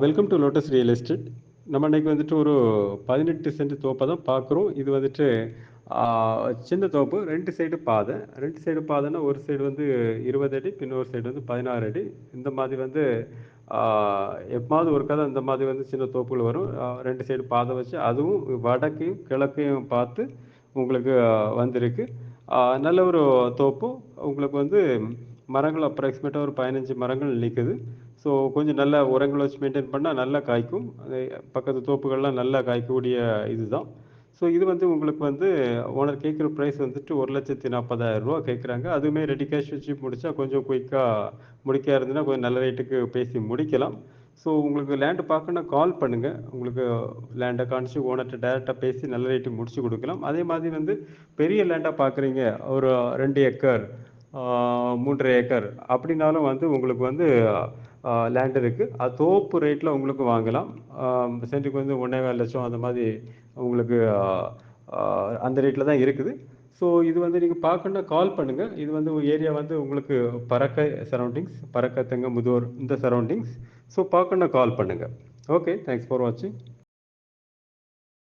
Welcome to Lotus real estate நம்ம இன்னைக்கு வந்துட்டு ஒரு பதினெட்டு சென்ட் தோப்பை தான் பார்க்குறோம். இது வந்துட்டு சின்ன தோப்பு ரெண்டு சைடு பாதை. ரெண்டு சைடு பாதைன்னா ஒரு சைடு வந்து இருபது அடி பின்னொரு சைடு வந்து பதினாறு அடி. இந்த மாதிரி வந்து ஆ, எப்பமாவது ஒரு கதை இந்த மாதிரி வந்து சின்ன தோப்புகள் வரும். ரெண்டு சைடு பாதை வச்சு அதுவும் வடக்கையும் கிழக்கையும் பார்த்து உங்களுக்கு வந்திருக்கு. நல்ல ஒரு தோப்பு. உங்களுக்கு வந்து மரங்கள் அப்ராக்சிமேட்டாக ஒரு பதினஞ்சு மரங்கள் நிற்குது ஸோ கொஞ்சம் நல்ல உரங்கள் வச்சு மெயின்டைன் பண்ணால் நல்லா காய்க்கும். பக்கத்து தோப்புகள்லாம் நல்லா காய்க்கக்கூடிய இதுதான். ஸோ இது வந்து உங்களுக்கு வந்து ஓனர் கேட்குற ப்ரைஸ் வந்துட்டு ஒரு லட்சத்தி நாற்பதாயிரம் ரூபா கேட்குறாங்க. அதுவுமே ரெடி கேஷ் வச்சு முடித்தா கொஞ்சம் குயிக்காக முடிக்க இருந்துன்னா கொஞ்சம் நல்ல ரேட்டுக்கு பேசி முடிக்கலாம். ஸோ உங்களுக்கு லேண்டு பார்க்கணுன்னா கால் பண்ணுங்கள் உங்களுக்கு லேண்டை காணிச்சு ஓனர்கிட்ட டேரெக்டாக பேசி நல்ல ரேட்டுக்கு முடிச்சு கொடுக்கலாம். அதே மாதிரி வந்து பெரிய லேண்டாக பார்க்குறீங்க. ஒரு ரெண்டு ஏக்கர் மூன்றரை ஏக்கர். அப்படின்னாலும் வந்து உங்களுக்கு வந்து லேண்ட் இருக்குது அது தோப்பு ரேட்டில் உங்களுக்கு வாங்கலாம். ஆஹ் சென்ட்டுக்கு வந்து ஒன்றே லட்சம் அந்த மாதிரி உங்களுக்கு அந்த ரேட்டில் தான் இருக்குது. ஸோ இது வந்து நீங்கள் பார்க்கணுன்னா கால் பண்ணுங்கள் இது வந்து ஏரியா வந்து உங்களுக்கு பறக்க சரௌண்டிங்ஸ் பறக்க தெங்க முதூர் இந்த சரௌண்டிங்ஸ் ஸோ பார்க்கணுன்னா கால் பண்ணுங்கள் ஓகே தேங்க்ஸ் ஃபார் வாட்சிங்